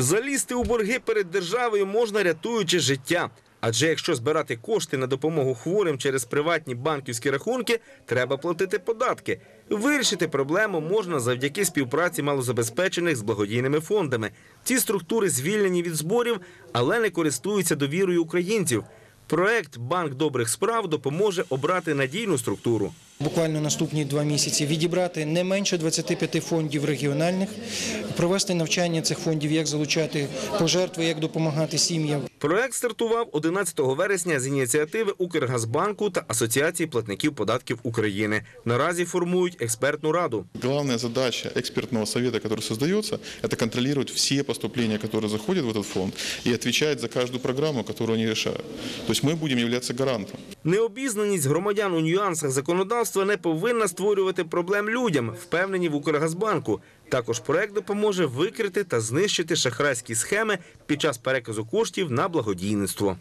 Залізти у борги перед державою можна рятуючи життя. Адже якщо збирати кошти на допомогу хворим через приватні банківські рахунки, треба платити податки. Вирішити проблему можна завдяки співпраці малозабезпечених з благодійними фондами. Ці структури звільнені від зборів, але не користуються довірою українців. Проект Банк добрих справ допоможе обрати надійну структуру. Буквально наступні два місяці відібрати не менше 25 фондів регіональних, провести навчання цих фондів, як залучати пожертви, як допомагати сім'ям. Проект стартував 11 вересня з ініціативи Укргазбанку та Асоціації платників податків України. Наразі формують експертну раду. Главная задача экспертного совета, который создается, это контролировать все поступления, которые заходят в этот фонд, и отвечать за каждую программу, которую они решают. То есть ми будемо являтися гарантом. Необізнаність громадян у нюансах законодавства не повинна створювати проблем людям, впевнені в Укргазбанку. Також проект допоможе викрити та знищити шахрайські схеми під час переказу коштів на благодійництво.